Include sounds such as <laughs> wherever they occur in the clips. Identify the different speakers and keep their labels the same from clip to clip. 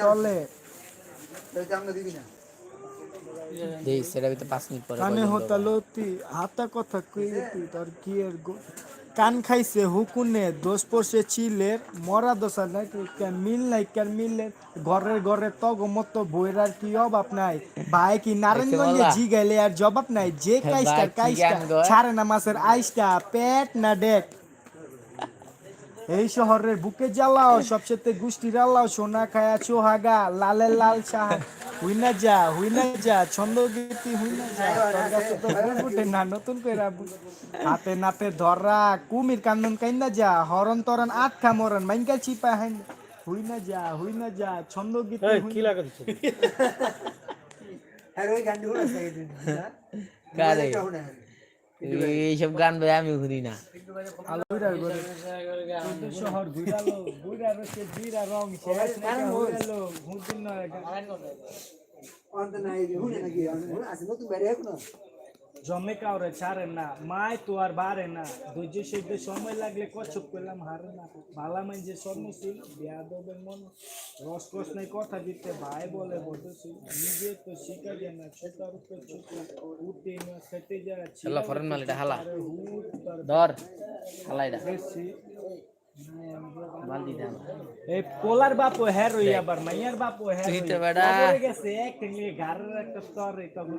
Speaker 1: তলে।
Speaker 2: দেই সেটা ভিতরে পাঁচ মিনিট পরে
Speaker 1: কানে
Speaker 2: বলবেন
Speaker 1: হতা লতি হাতা কথা কই তুই? তোর কি এর কান খাইছে হুকুনে দোষ পড়ছে চিলের মরা দোষা নাই কেন মিল নাই কেন মিলের ঘরের ঘরে তগ মতো বইরার কি অভাব নাই? ভাই কি নারায়ণগঞ্জে
Speaker 2: বলা?
Speaker 1: জি গেলে আর জবাব নাই? যে কাইস্টার
Speaker 2: কি
Speaker 1: কাইস্টা
Speaker 2: গান গো?
Speaker 1: ছাড়ে না মাছের আইসটা পেট না ডেক। এই শহরের বুকে জ্বালাও সবচেয়ে গোষ্ঠীর আল্লাও সোনা খায়া চোহাগা লালে লাল শাহ হুই না যা হুই না যা ছন্দ গীতি হুই না যা। তো ফুটে না নতুন করে হাতে নাতে ধরা কুমির কান্দন কাইন্দা যা হরন তরন আট খা মরন মাইনকা চিপা হাইন হুই না যা হুই না যা ছন্দ গীতি কি লাগা
Speaker 2: কারে? এইসব গান ভাই আমি শুনি না।
Speaker 1: আলোইরার ঘরে চোদ্দ জমে কাউরে ছাড়ে না মায় তো আর বাড়ে না। ধৈর্য সহ্য সময় লাগলে কচ্ছপ করলাম হারে না। ভালা মাই যে স্বর্ণশীল বিয়া মন। রস কস নাই কথা দিতে ভাই বলে বদশীল নিজে তো শিখা যায় না ছোটার উপর ছোট। উঠে না খেতে যায়
Speaker 2: শালা ফরেন মাল এটা হালা। ধর হালা
Speaker 1: এই পোলার আবার মাইয়ার বাপও হ্যার
Speaker 2: তুই তো বেডা।
Speaker 1: গেছে এক টেঙ্গে ঘরের একটা স্তর তখন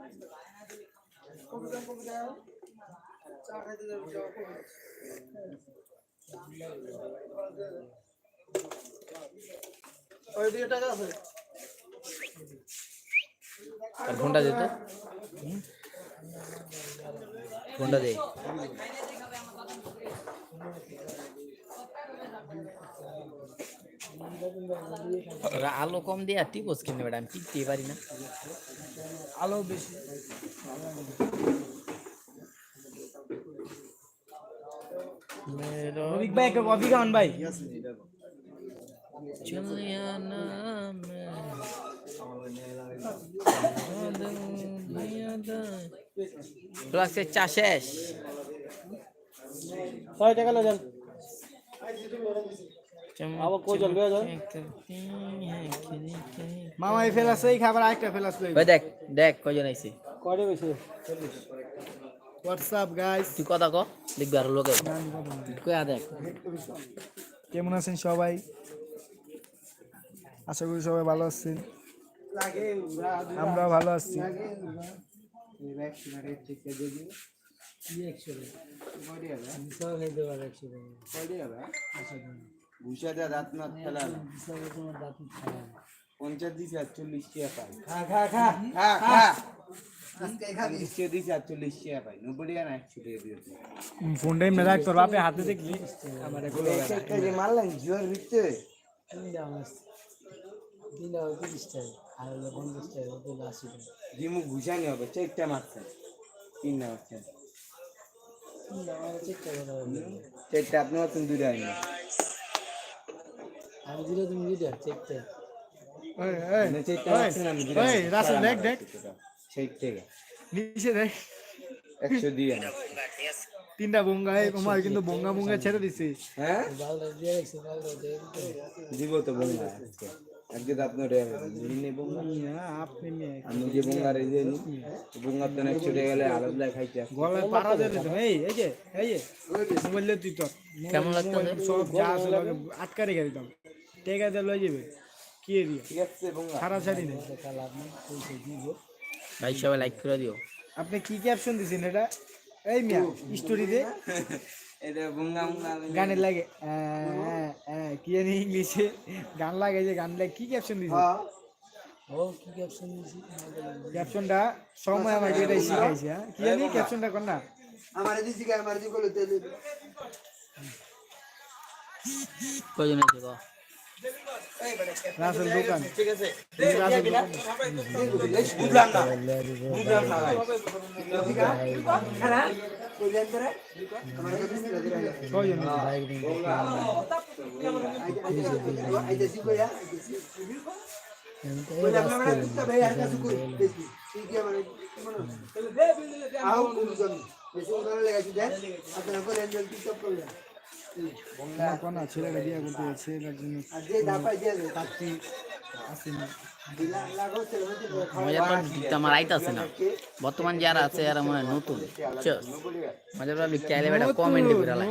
Speaker 2: বসে গানের তো বুলটুট নামা আর ফোনটা দে তো। ফোনটা দে। ওরা আলো কম দিয়ে আর টিপোস কিনে বেড়া আমি পিকতেই পারি না।
Speaker 1: আলো বেশি। রবিক ভাই একটা কফি খাওয়ান ভাই।
Speaker 2: চলিয়া নাম। ক্লাসের চা শেষ?
Speaker 1: টাকা মামা এই ফেলাস এই খাবার আরেকটা ফেলাস লই
Speaker 2: ভাই দেখ দেখ কয়জন আইছে?
Speaker 1: কয়টা বেশি? হোয়াটসঅ্যাপ গাইস
Speaker 2: তুই কথা ক দেখবি আরও লোকে। কয়া দেখ।
Speaker 1: কেমন আছেন সবাই? আশা করি সবাই ভালো আছেন। আমরা ভালো আছি।
Speaker 3: ঘুষা দেওয়া দাঁত না। ফেলা না। পঞ্চাশ দিছে আটচল্লিশ টাকা পাই খা খা পঞ্চাশ টাকা দিছে আটচল্লিশ টাকা পাই নব্বই টাকা না একশো টাকা দিয়েছে
Speaker 1: ফোনটা এমনি রাখ তোর বাপে হাতে দেখলি আমার এগুলো
Speaker 3: এই যে মারলাম জোয়ার ঘুষানি হবে চারটা মতন দুটো আমি
Speaker 1: ওই,
Speaker 3: হয়নি।
Speaker 1: রাসেল, দেখ, দেখ।
Speaker 3: ষাট টাকা
Speaker 1: নিচে দেখ।
Speaker 3: একশো দিয়ে
Speaker 1: তিনটা বঙ্গা এই আমার কিন্তু বঙ্গা বঙ্গা ছেড়ে দিছি।
Speaker 3: হ্যাঁ? দিব তো বঙ্গা আজকে। আজকে তো আপনার নেই বঙ্গা।
Speaker 1: না আপনি
Speaker 3: আমি যে বঙ্গার এই যে বঙ্গার তো একশো টাকা গেলে আলাদা খাইতে
Speaker 1: গলায় পাড়া দিয়ে এই এই যে এই যে মোবাইল তুই তোর
Speaker 2: কেমন লাগতো
Speaker 1: সব যা আছে লগে আটকা রেখে দিতাম টেকা দিয়ে লয়ে যাবে। কি এরিয়া
Speaker 3: ঠিক আছে বঙ্গা
Speaker 1: সারা ছাড়ি নেই।
Speaker 2: ভাই সবাই লাইক করে দিও।
Speaker 1: আপনি কি ক্যাপশন দিছেন এটা? এই মিয়া স্টোরি দে <laughs>
Speaker 3: এটা বঙ্গা বঙ্গা
Speaker 1: গানের লাগে আহ, আহ, কি জানি ইংলিশে। গান লাগে যে গান লাগে কি ক্যাপশন দিছে? ক্যাপশনটা সময় আমাকে এটাই শিখাইছে হ্যাঁ। কি জানি ক্যাপশনটা কর না
Speaker 2: আছে ক
Speaker 3: ঠিক
Speaker 1: রাসেল দোকান।
Speaker 3: বুঝলাম না। বুঝলাম না
Speaker 1: কয়জন আমার কোনা ছেলেটা বিয়ে করতে যাচ্ছে জন্য পাত্রী আসেনি
Speaker 2: মজার পাবলিক আমার আইতাছে না। বর্তমান যারা আছে এরা মনে হয় নতুন চস মজার পাবলিক চাইলে বেটা কমেন্ট করে লাই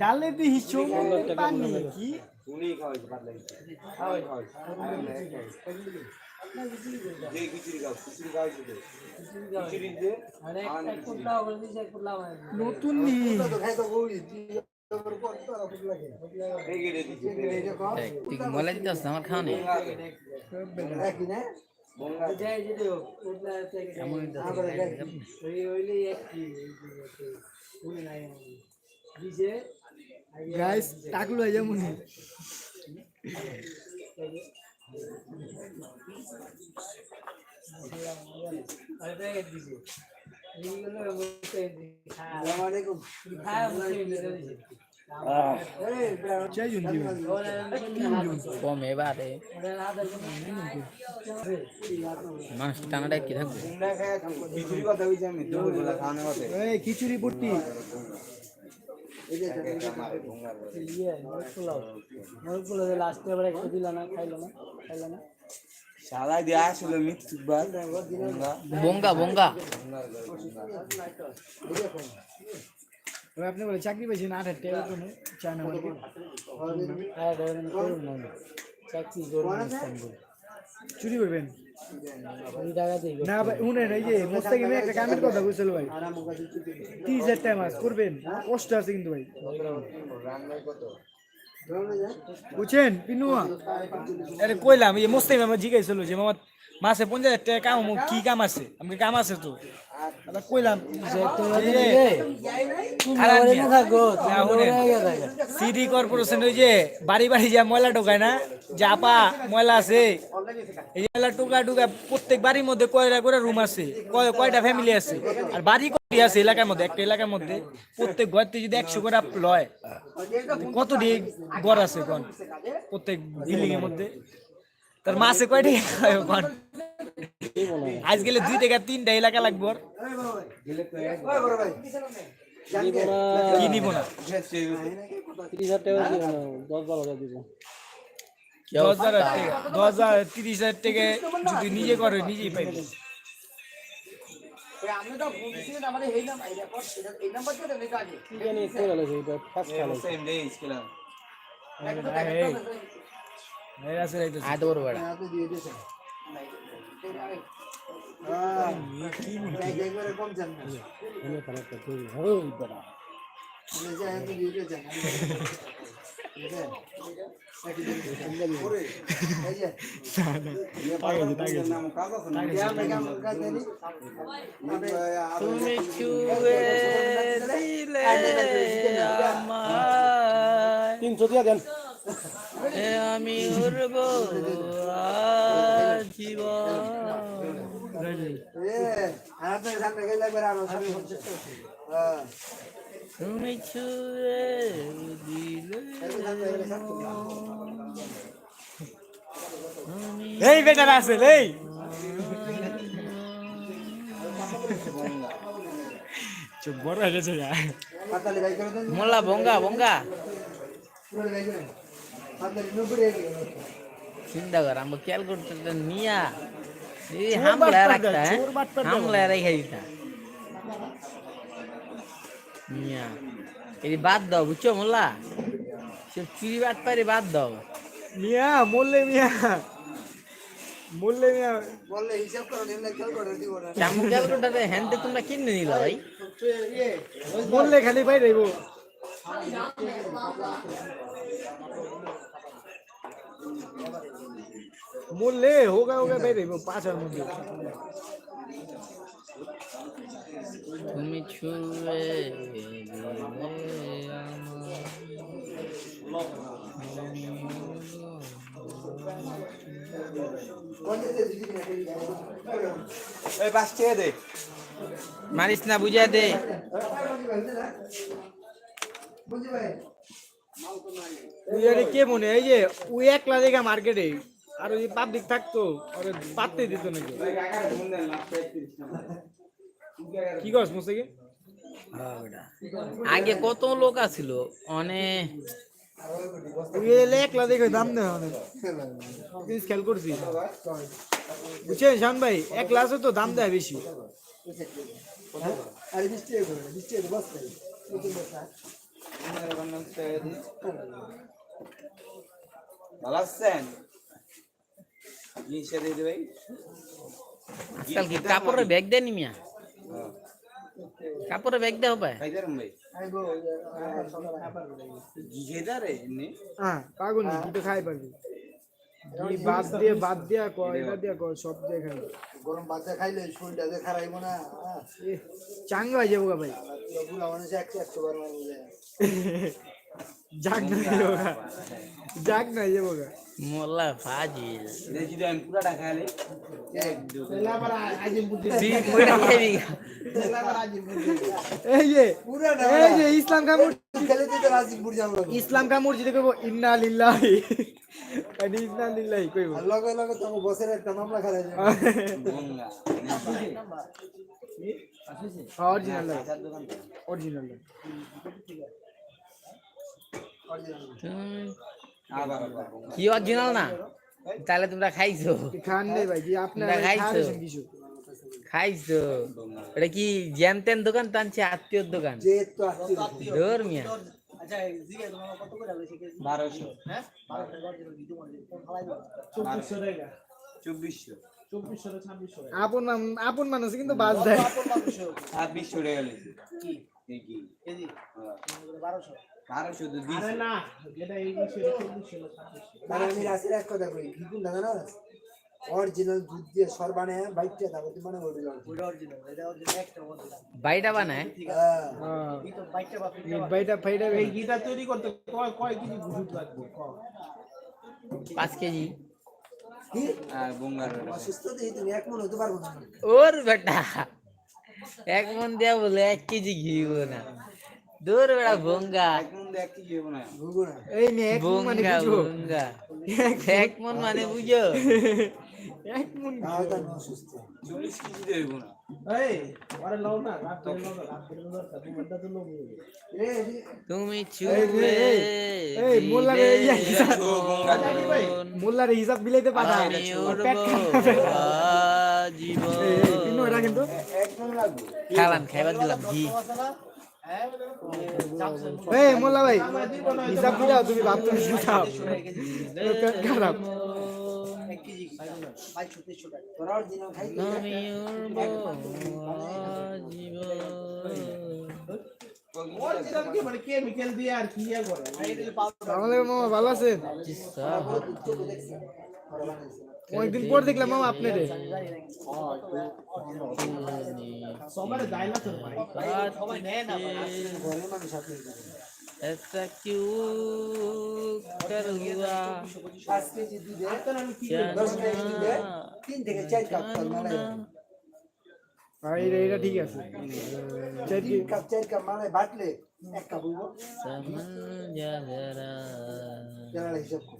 Speaker 1: ডালে দিহি পানি কি? নতুন
Speaker 2: ময়লা দিতে আসছিস আমার খাওয়া নেই
Speaker 1: যেমন
Speaker 2: কম এবারে মানুষ টানাটাই কি থাকবে
Speaker 3: খিচুড়ি আমি দুপুরবেলা খাওয়ানোর কথা
Speaker 1: এই খিচুড়ি পট্টি
Speaker 4: এই
Speaker 3: শালা দিয়ে আসলে মৃত্যু বঙ্গা
Speaker 2: বঙ্গা।
Speaker 1: আপনি বলে চাকরি পেয়েছেন আট হাজার টাকা কোনো চায়না চুরি করবেন? না ভাই শুনেন এই যে মোস্তাকিমে একটা কামের কথা বুঝছিল ভাই। তিরিশ হাজার টাকা মাস করবেন। কষ্ট আছে কিন্তু ভাই। বুঝছেন? পিনুয়া আরে কইলাম এই মোস্তাইম আমার জিজ্ঞাসা যে মামা মাসে পঞ্চাশ হাজার টাকা কাম আমার কি কাম আছে? আমি কাম আছে তো। আবার কইলাম সিটি কর্পোরেশন ওই যে বাড়ি বাড়ি যা ময়লা ঢোকায় না যে আপা ময়লা আছে এই ময়লা টোকা টোকা প্রত্যেক বাড়ির মধ্যে কয়টা করে রুম আছে কয়- কয়টা ফ্যামিলি আছে আর বাড়ি কয়টি আছে এলাকার মধ্যে? একটা এলাকার মধ্যে প্রত্যেক ঘরতে যদি একশো করে লয় কতটি ঘর আছে কোন প্রত্যেক বিল্ডিং এর মধ্যে? তার মাসে কয়টি কোন আজ গেলে দুই থেকে তিনটা এলাকা লাগবে কি নিব না? দশ হাজার টাকা। তিরিশ হাজার টাকা নিজে করে
Speaker 2: তুমি চুয়ে দিলে আমায়
Speaker 4: তিনশো দিয়ে দেন।
Speaker 2: আমি উড়ব তুমি ছুঁয়ে
Speaker 1: এই বেটার আছে এই। চুপ বড় হয়ে গেছে
Speaker 2: মোল্লা বঙ্গা বঙ্গা চিন্তা কর আমরা ক্যালকুলেটরটা নিয়া এই
Speaker 1: চোর
Speaker 2: হামলা
Speaker 1: বাটপার
Speaker 2: রাখতা
Speaker 1: দেয়,
Speaker 2: হ্যাঁ?
Speaker 1: চোর বাটপার দেয়
Speaker 2: হামলা রেখে দিতা মিয়া এই বাদ দাও বুঝছ মোল্লা সব চুরি বাদ পারি বাদ দাও
Speaker 1: মিয়া মোল্লে মিয়া মোল্লে মিয়া
Speaker 4: বললে হিসাব করো নিলে খেয়াল করে দিব না
Speaker 2: চামু ক্যালকুলেটরে হ্যান্ডে তোমরা কিনে নিলা ভাই
Speaker 1: মোল্লে খালি বাইরে রইব মোল্লে হোগা হোগা বাইরে রইব পাঁচার মধ্যে
Speaker 2: তুমি ছুঁয়ে দিলে
Speaker 3: এই পাঁচ টাকা দে
Speaker 2: মারিস না বুঝা দে
Speaker 4: বুঝলি ভাই
Speaker 1: তুই আরে কে মনে? এই যে ওই একলা জায়গা মার্কেটে আর ওই পাবলিক থাকতো আরে পাততে দিত নাকি? কি করছ মুসে
Speaker 2: আগে কত লোক আছিল? অনেক
Speaker 1: ওই এলে একলা দেখে দাম দেয় অনেক জিনিস খেয়াল করছি। বুঝছেন শান ভাই? একলা আছে তো দাম দেয় বেশি।
Speaker 4: আরে বৃষ্টি করে বৃষ্টি বস ভাই?
Speaker 3: ভালো আছেন জিনিসটা দিয়ে দেবে
Speaker 2: আজকাল কি কাপড়ের ব্যাগ দেয় নি মিয়া কাপড়ের ব্যাগ
Speaker 3: খাইতে ভাই এমনি?
Speaker 1: হ্যাঁ পাগল নি তো খাই পারবি ঘি বাদ দিয়ে বাদ দিয়া কয় এটা দিয়া কয় সব দিয়ে
Speaker 4: গরম ভাত খাইলে শরীরটা যে খারাইবো না।
Speaker 1: চাঙ্গা হয়ে যাব ভাই।
Speaker 4: বুড়া মানুষ একশো একশো বার মারবো যায়
Speaker 1: জাগ না যাব গা জাগ না যাব গা
Speaker 2: মোল্লা ফাজিল
Speaker 3: দেখি তো আমি পুরাটা খাইলে। এক দু
Speaker 2: তুই কইটা খাবি
Speaker 1: এই যে
Speaker 4: পুরা না
Speaker 1: এই যে ইসলাম কামুর
Speaker 4: খেলে দিতে রাজিপুর যাব।
Speaker 1: ইসলাম কামুর যদি কইব ইন্না লিল্লাহি। আদি ইন্না লিল্লাহি কইব।
Speaker 4: আর লগে লগে তো বসের একটা মামলা খারাই যাবে।
Speaker 3: গঙ্গা
Speaker 1: অরিজিনাল
Speaker 3: দোকান
Speaker 1: অরিজিনাল
Speaker 2: তুমি
Speaker 3: আবার আবার গঙ্গা।
Speaker 2: কি অরিজিনাল না? তাহলে তোমরা খাইছো?
Speaker 1: খান নেই ভাই যে আপনারা
Speaker 2: খাইছো? খাইছো? এটা কি জ্যাম তেন দোকান টানছে আত্মীয়র দোকান?
Speaker 4: যে তো আসছে
Speaker 2: ধর মিয়া।
Speaker 3: বারোশো। চব্বিশশো
Speaker 1: আপন আপন মানুষ কিন্তু বাস দেয়।
Speaker 3: ছাব্বিশশো টাকা
Speaker 4: মানে আমি রাসের এক কথা কই কি কোন না অরিজিনাল দুধ দিয়ে সর বানায় বাইকটা দাও তুমি মানে ওই অরিজিনাল
Speaker 2: বাইটা বানায়?
Speaker 4: হ্যাঁ
Speaker 1: হ্যাঁ। এই বাইটা ফাইটা এই
Speaker 5: গীতা তৈরি করতে কয় কয় কেজি লাগবে?
Speaker 2: ওর বেটা এক মন দেয়া বলে এক কেজি ঘি না। দূর ভঙ্গা।
Speaker 3: মন
Speaker 1: এই নে। এক মন মানে
Speaker 2: ভঙ্গা
Speaker 1: বুঝো।
Speaker 2: ভঙ্গা। এক মন মানে বুঝো।
Speaker 1: এক মন
Speaker 3: কেজি না।
Speaker 5: এই আরে লও না রাত রাত তো লোক।
Speaker 2: তুমি
Speaker 1: এই
Speaker 2: চুপে
Speaker 1: রে, মোল্লা রে, হিসাব। মোল্লার হিসাব বিলাইতে পেট
Speaker 2: জীবন
Speaker 1: এই, কিন্তু। এটা
Speaker 4: মন
Speaker 2: খাইবার দিলাম ঘি।
Speaker 1: এই মোল্লা ভাই হিসাব দিলাও তুমি ভাবতে হিসাব খারাপ।
Speaker 5: কি কি
Speaker 1: ভালো আছেন? অনেকদিন পর দেখলাম মামা আপনারে
Speaker 5: সবার যায় না তোর ভাই
Speaker 4: ঘরের মানুষ আপনি
Speaker 2: ऐसा क्यों कर हुआ
Speaker 4: পাঁচ কেজি দুধে
Speaker 2: क्या
Speaker 4: দশ কেজি দুধে তিন থেকে চার কাপ চাল মালাই
Speaker 1: আর এটা এটা ঠিক আছে চার
Speaker 4: তিন কাপ চার কাপ মালাই বাটলে এক কাপ হইব
Speaker 2: समझ जा जरा
Speaker 4: জানালা হিসাব কর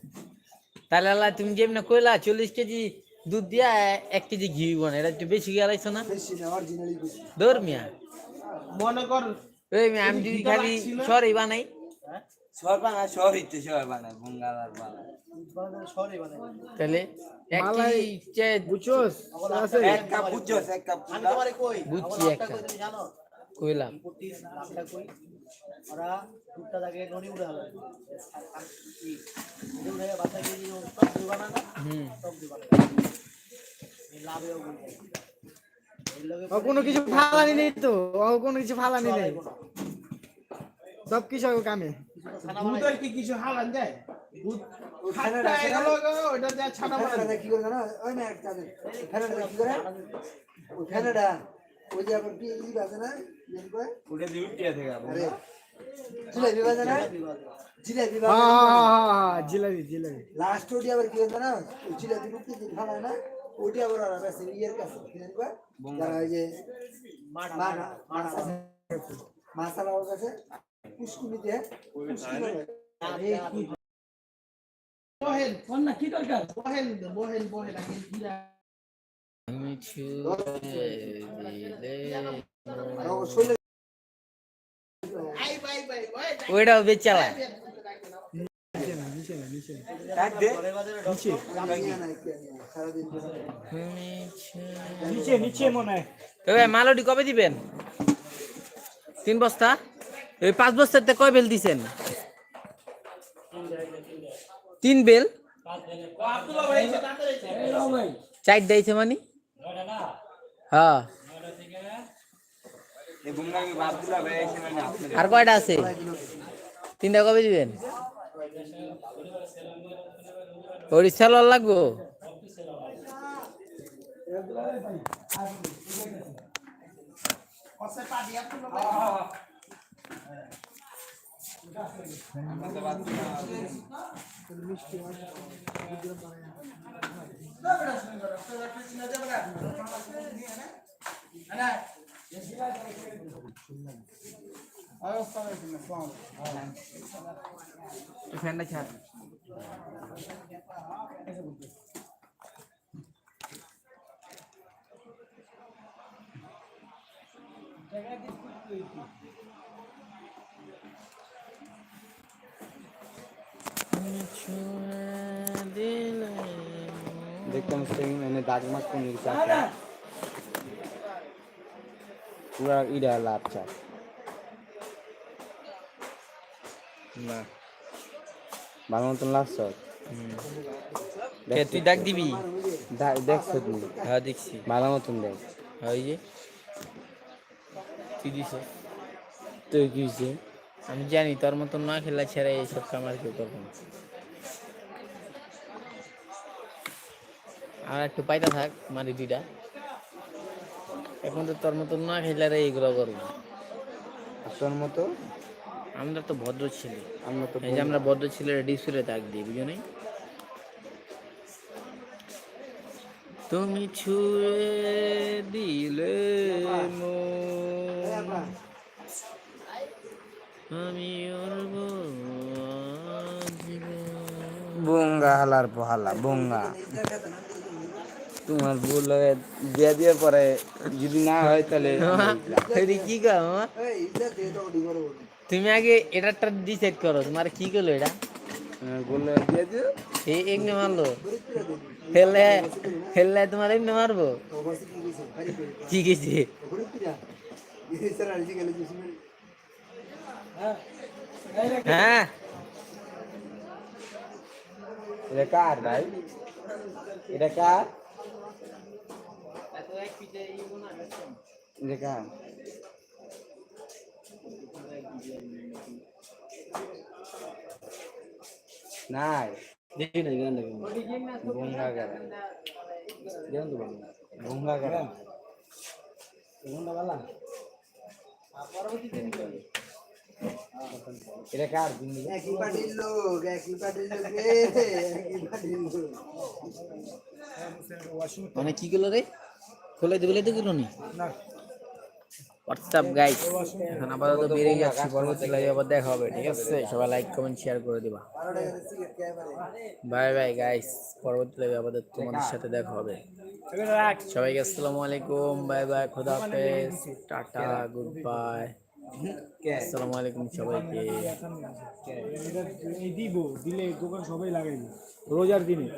Speaker 2: তাহলে আল্লাহ তুমি যেমন কইলা চল্লিশ কেজি দুধ দিয়া এক কেজি ঘি বানা। এটা একটু বেশি গেলাইছো না?
Speaker 4: বেশি না অরিজিনালি
Speaker 2: দৌড় মিয়া।
Speaker 5: মনে কর
Speaker 2: ওই মিয়া আমি যদি খালি সরই বানাই।
Speaker 3: বানা ইচ্ছে বানা বানা
Speaker 5: মানে
Speaker 2: তাহলে
Speaker 1: বুঝছোস?
Speaker 3: এক কাপ বুঝছস এক কাপ
Speaker 5: আমি তোমারে কই?
Speaker 2: বুঝছি
Speaker 5: আমার
Speaker 2: একটা।
Speaker 5: লাভটা কই তুমি জানো?
Speaker 2: কইলাম।
Speaker 5: ওরা দুটা জায়গায় ননি উড়ে হলো উড়ে সব না লাভেও
Speaker 1: ও কোনো কিছু ফালানি নেই তো। ও কোনো কিছু ফালানি নেই। সব কিছু হবে কামে।
Speaker 6: দুধের কি কিছু হালান দেয়? দুধ
Speaker 4: ওই আছে না? কি করে জানো? ওই একটা আছে। কি করে? ওই যে আবার পিএইচডি বাজে না? ইয়ে করে?
Speaker 3: ওটা দিয়ে উঠিয়ে থেকে
Speaker 4: আরে, জিলাপি বাজে না? জিলাপি
Speaker 1: হ্যাঁ
Speaker 4: বাজে না?
Speaker 1: হ্যাঁ হ্যাঁ হ্যাঁ জিলাপি জিলাপি
Speaker 4: লাস্ট ওটি আবার কি হতো না ওই জিলাপি রুটি যে ফালায় না ওটি আবার ওরা বেশি ইয়ের কাছে কি জানি কয়? যারা ওই যে
Speaker 5: মাঠা
Speaker 4: মানা মানা
Speaker 2: ওইটাও বেচালা তবে মালটি কবে দিবেন? তিন বস্তা? ওই পাঁচ বস্তাতে কয় বেল দিছেন? তিন বেল? চার দিয়েছে মানে? হ্যাঁ
Speaker 3: এই বুমরা আমি বাপ দিলা ভাই এসে মানে আপনাদের
Speaker 2: আর কয়টা আছে? তিনটা কবে দিবেন? ওর লাগবো? ফ্যানটা
Speaker 3: দেখতাম সেই মানে দাগ মাছ কোন দিকে আছে পুরা ইডা লাভ চা
Speaker 2: না
Speaker 3: ভালো মতন লাগছ
Speaker 2: তুই ডাক দিবি
Speaker 3: দেখছ তুমি
Speaker 2: হ্যাঁ দেখছি
Speaker 3: ভালো মতন দেখ
Speaker 2: ওই যে তুই দিছ
Speaker 3: তুই কি হয়েছে
Speaker 2: আমি জানি তোর মতন না খেলা ছেড়ে এইসব কামার কেউ করব না আর একটু পাইতা থাক মারি দুইটা এখন তো তোর মতো না খেলে রে এইগুলো করব
Speaker 3: তোর মতো?
Speaker 2: আমরা তো ভদ্র ছেলে।
Speaker 3: আমরা তো
Speaker 2: এই যে আমরা ভদ্র ছেলেরা ডিসপ্লে দাগ দিই বুঝো নাই? তুমি ছুঁয়ে দিলে আমি
Speaker 3: বঙ্গা হালার পহালা বঙ্গা। তোমার ভুল হয়ে বিয়া দিয়ে পরে যদি না হয় তাহলে <laughs>
Speaker 2: কি
Speaker 4: ওডি করে বলে।
Speaker 2: তুমি আগে এটাটা ডিসাইড করো তোমার কি করল এটা?
Speaker 3: বললে দিয়ে
Speaker 2: এমনি মারলো। হেললে হেললে তোমার এমনি মারবো?
Speaker 4: কি
Speaker 2: কি গেছে? হ্যাঁ।
Speaker 3: এটা কার ভাই? এটা কার? নাই
Speaker 5: দেখি না গান দেখি
Speaker 3: ভঙ্গা করা ভঙ্গা করা
Speaker 5: কোনটা বালা
Speaker 3: এটা কার
Speaker 4: একই পার্টির লোক একই পার্টির লোক একই পার্টির লোক
Speaker 2: মানে কি করল রে খুলে তো গেলো নি? হোয়াটসঅ্যাপ গাইস এখন আপাতত বেরিয়ে যাচ্ছি পরবর্তী লাইভে আবার দেখা হবে ঠিক আছে? সবাই লাইক কমেন্ট শেয়ার করে দিবা। বাই বাই গাইস পরবর্তী লাইভে আপাতত তোমাদের সাথে দেখা হবে। সবাইকে আসসালামু আলাইকুম বাই বাই খোদা হাফেজ টাটা গুড বাই আসসালামু আলাইকুম সবাইকে।
Speaker 1: দিব দিলে দোকান সবাই লাগাইবে রোজার দিনে।